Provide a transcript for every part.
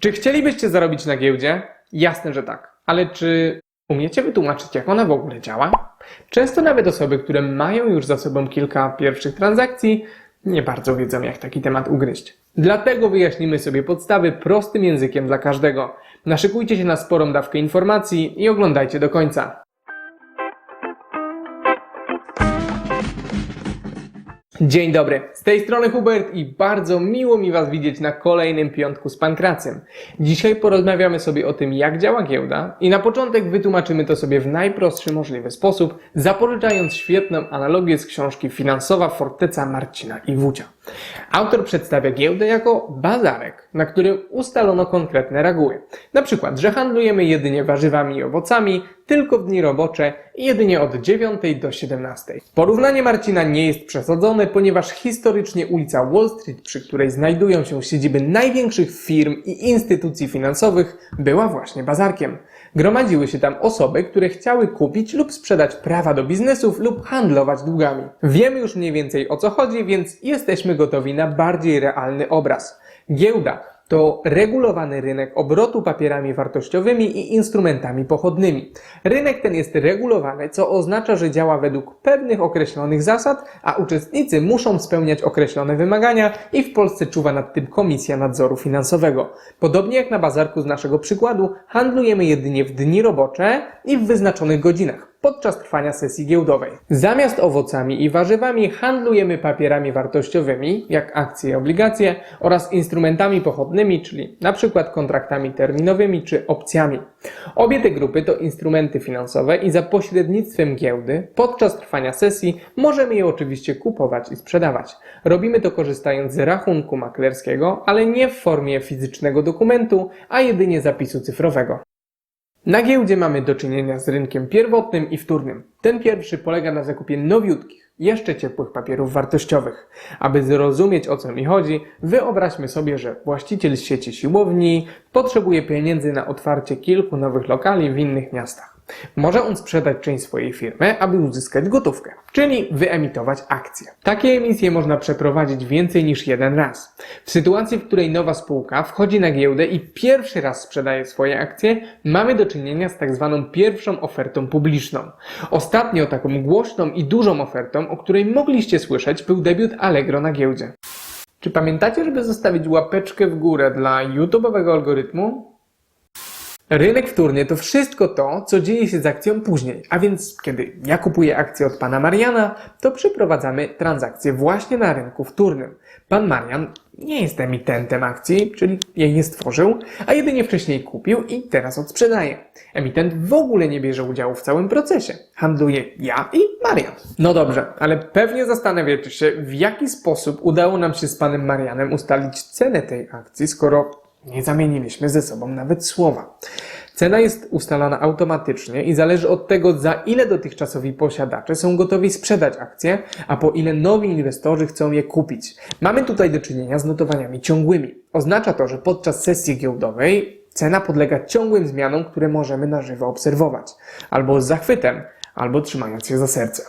Czy chcielibyście zarobić na giełdzie? Jasne, że tak. Ale czy umiecie wytłumaczyć, jak ona w ogóle działa? Często nawet osoby, które mają już za sobą kilka pierwszych transakcji, nie bardzo wiedzą, jak taki temat ugryźć. Dlatego wyjaśnimy sobie podstawy prostym językiem dla każdego. Naszykujcie się na sporą dawkę informacji i oglądajcie do końca. Dzień dobry, z tej strony Hubert i bardzo miło mi Was widzieć na kolejnym piątku z Pankracem. Dzisiaj porozmawiamy sobie o tym, jak działa giełda i na początek wytłumaczymy to sobie w najprostszy możliwy sposób, zapożyczając świetną analogię z książki Finansowa Forteca Marcina Iwucia. Autor przedstawia giełdę jako bazarek, na którym ustalono konkretne reguły. Na przykład, że handlujemy jedynie warzywami i owocami, tylko w dni robocze i jedynie od 9 do 17. Porównanie Marcina nie jest przesadzone, ponieważ historycznie ulica Wall Street, przy której znajdują się siedziby największych firm i instytucji finansowych, była właśnie bazarkiem. Gromadziły się tam osoby, które chciały kupić lub sprzedać prawa do biznesów lub handlować długami. Wiemy już mniej więcej o co chodzi, więc jesteśmy gotowi na bardziej realny obraz. Giełda to regulowany rynek obrotu papierami wartościowymi i instrumentami pochodnymi. Rynek ten jest regulowany, co oznacza, że działa według pewnych określonych zasad, a uczestnicy muszą spełniać określone wymagania i w Polsce czuwa nad tym Komisja Nadzoru Finansowego. Podobnie jak na bazarku z naszego przykładu, handlujemy jedynie w dni robocze i w wyznaczonych godzinach podczas trwania sesji giełdowej. Zamiast owocami i warzywami handlujemy papierami wartościowymi, jak akcje i obligacje, oraz instrumentami pochodnymi, czyli np. kontraktami terminowymi czy opcjami. Obie te grupy to instrumenty finansowe i za pośrednictwem giełdy podczas trwania sesji możemy je oczywiście kupować i sprzedawać. Robimy to korzystając z rachunku maklerskiego, ale nie w formie fizycznego dokumentu, a jedynie zapisu cyfrowego. Na giełdzie mamy do czynienia z rynkiem pierwotnym i wtórnym. Ten pierwszy polega na zakupie nowiutkich, jeszcze ciepłych papierów wartościowych. Aby zrozumieć o co mi chodzi, wyobraźmy sobie, że właściciel sieci siłowni potrzebuje pieniędzy na otwarcie kilku nowych lokali w innych miastach. Może on sprzedać część swojej firmy, aby uzyskać gotówkę, czyli wyemitować akcje. Takie emisje można przeprowadzić więcej niż jeden raz. W sytuacji, w której nowa spółka wchodzi na giełdę i pierwszy raz sprzedaje swoje akcje, mamy do czynienia z tak zwaną pierwszą ofertą publiczną. Ostatnio taką głośną i dużą ofertą, o której mogliście słyszeć, był debiut Allegro na giełdzie. Czy pamiętacie, żeby zostawić łapeczkę w górę dla YouTube'owego algorytmu? Rynek wtórny to wszystko to, co dzieje się z akcją później. A więc, kiedy ja kupuję akcję od pana Mariana, to przeprowadzamy transakcję właśnie na rynku wtórnym. Pan Marian nie jest emitentem akcji, czyli jej nie stworzył, a jedynie wcześniej kupił i teraz odsprzedaje. Emitent w ogóle nie bierze udziału w całym procesie. Handluje ja i Marian. No dobrze, ale pewnie zastanawiacie się, w jaki sposób udało nam się z panem Marianem ustalić cenę tej akcji, skoro nie zamieniliśmy ze sobą nawet słowa. Cena jest ustalana automatycznie i zależy od tego, za ile dotychczasowi posiadacze są gotowi sprzedać akcje, a po ile nowi inwestorzy chcą je kupić. Mamy tutaj do czynienia z notowaniami ciągłymi. Oznacza to, że podczas sesji giełdowej cena podlega ciągłym zmianom, które możemy na żywo obserwować. Albo z zachwytem, albo trzymając się za serce.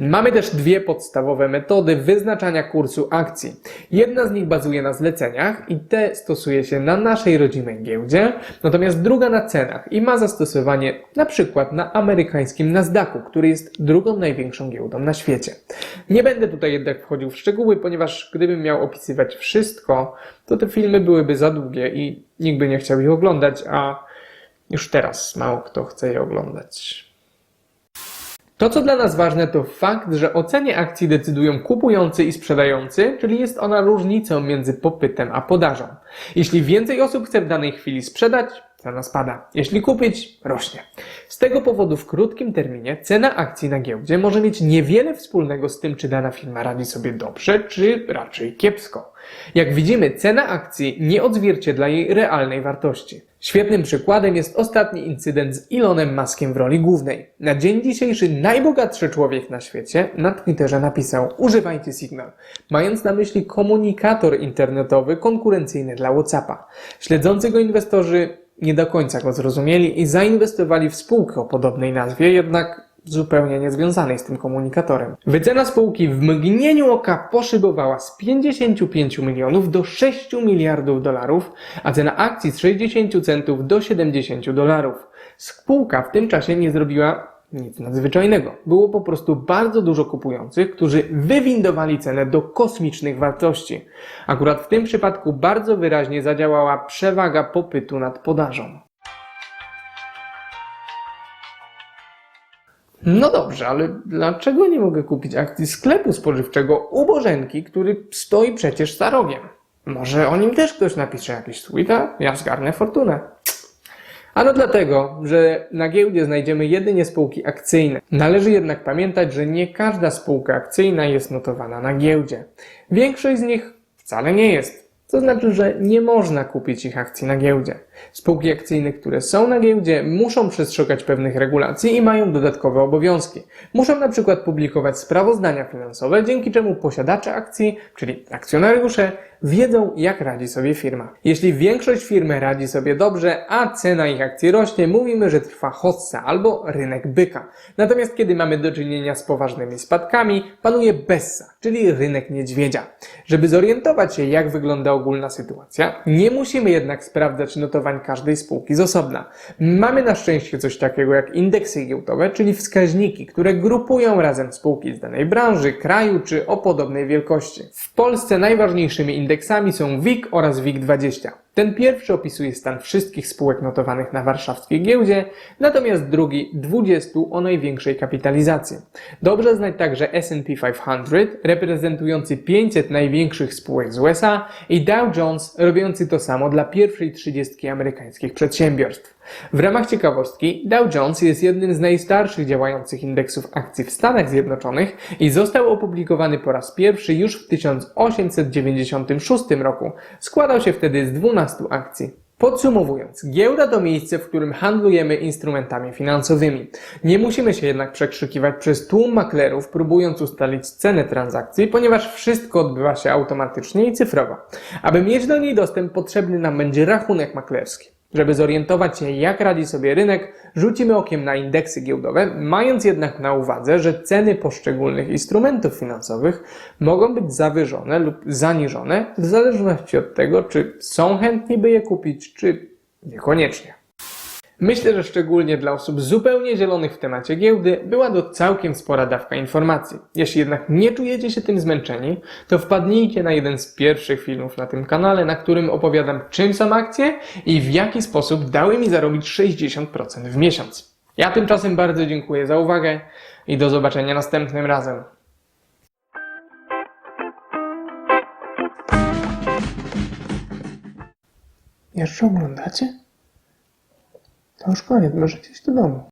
Mamy też dwie podstawowe metody wyznaczania kursu akcji. Jedna z nich bazuje na zleceniach i te stosuje się na naszej rodzimej giełdzie, natomiast druga na cenach i ma zastosowanie na przykład na amerykańskim Nasdaqu, który jest drugą największą giełdą na świecie. Nie będę tutaj jednak wchodził w szczegóły, ponieważ gdybym miał opisywać wszystko, to te filmy byłyby za długie i nikt by nie chciał ich oglądać, a już teraz mało kto chce je oglądać. To, co dla nas ważne, to fakt, że o cenie akcji decydują kupujący i sprzedający, czyli jest ona różnicą między popytem a podażą. Jeśli więcej osób chce w danej chwili sprzedać, cena spada. Jeśli kupić, rośnie. Z tego powodu w krótkim terminie cena akcji na giełdzie może mieć niewiele wspólnego z tym, czy dana firma radzi sobie dobrze, czy raczej kiepsko. Jak widzimy, cena akcji nie odzwierciedla jej realnej wartości. Świetnym przykładem jest ostatni incydent z Elonem Muskiem w roli głównej. Na dzień dzisiejszy najbogatszy człowiek na świecie na Twitterze napisał używajcie Signal, mając na myśli komunikator internetowy konkurencyjny dla WhatsAppa. Śledzący go inwestorzy nie do końca go zrozumieli i zainwestowali w spółkę o podobnej nazwie, jednak zupełnie niezwiązanej z tym komunikatorem. Wycena spółki w mgnieniu oka poszybowała z 55 milionów do 6 miliardów dolarów, a cena akcji z 60 centów do 70 dolarów. Spółka w tym czasie nie zrobiła nic nadzwyczajnego. Było po prostu bardzo dużo kupujących, którzy wywindowali cenę do kosmicznych wartości. Akurat w tym przypadku bardzo wyraźnie zadziałała przewaga popytu nad podażą. No dobrze, ale dlaczego nie mogę kupić akcji sklepu spożywczego u Bożenki, który stoi przecież za rogiem? Może o nim też ktoś napisze jakiś tweet, a ja zgarnę fortunę. Ano dlatego, że na giełdzie znajdziemy jedynie spółki akcyjne. Należy jednak pamiętać, że nie każda spółka akcyjna jest notowana na giełdzie. Większość z nich wcale nie jest. To znaczy, że nie można kupić ich akcji na giełdzie. Spółki akcyjne, które są na giełdzie, muszą przestrzegać pewnych regulacji i mają dodatkowe obowiązki. Muszą na przykład publikować sprawozdania finansowe, dzięki czemu posiadacze akcji, czyli akcjonariusze, wiedzą, jak radzi sobie firma. Jeśli większość firmy radzi sobie dobrze, a cena ich akcji rośnie, mówimy, że trwa hossa albo rynek byka. Natomiast kiedy mamy do czynienia z poważnymi spadkami, panuje bessa, czyli rynek niedźwiedzia. Żeby zorientować się, jak wygląda ogólna sytuacja, nie musimy jednak sprawdzać notowań każdej spółki z osobna. Mamy na szczęście coś takiego jak indeksy giełdowe, czyli wskaźniki, które grupują razem spółki z danej branży, kraju czy o podobnej wielkości. W Polsce najważniejszymi indeksami są WIG oraz WIG20. Ten pierwszy opisuje stan wszystkich spółek notowanych na warszawskiej giełdzie, natomiast drugi 20 o największej kapitalizacji. Dobrze znać także S&P 500, reprezentujący 500 największych spółek z USA i Dow Jones, robiący to samo dla pierwszej 30 amerykańskich przedsiębiorstw. W ramach ciekawostki, Dow Jones jest jednym z najstarszych działających indeksów akcji w Stanach Zjednoczonych i został opublikowany po raz pierwszy już w 1896 roku. Składał się wtedy z 12 akcji. Podsumowując, giełda to miejsce, w którym handlujemy instrumentami finansowymi. Nie musimy się jednak przekrzykiwać przez tłum maklerów, próbując ustalić cenę transakcji, ponieważ wszystko odbywa się automatycznie i cyfrowo. Aby mieć do niej dostęp, potrzebny nam będzie rachunek maklerski. Żeby zorientować się, jak radzi sobie rynek, rzucimy okiem na indeksy giełdowe, mając jednak na uwadze, że ceny poszczególnych instrumentów finansowych mogą być zawyżone lub zaniżone w zależności od tego, czy są chętni, by je kupić, czy niekoniecznie. Myślę, że szczególnie dla osób zupełnie zielonych w temacie giełdy była to całkiem spora dawka informacji. Jeśli jednak nie czujecie się tym zmęczeni, to wpadnijcie na jeden z pierwszych filmów na tym kanale, na którym opowiadam czym są akcje i w jaki sposób dały mi zarobić 60% w miesiąc. Ja tymczasem bardzo dziękuję za uwagę i do zobaczenia następnym razem. Jeszcze oglądacie? To już koniec, możecie iść do domu.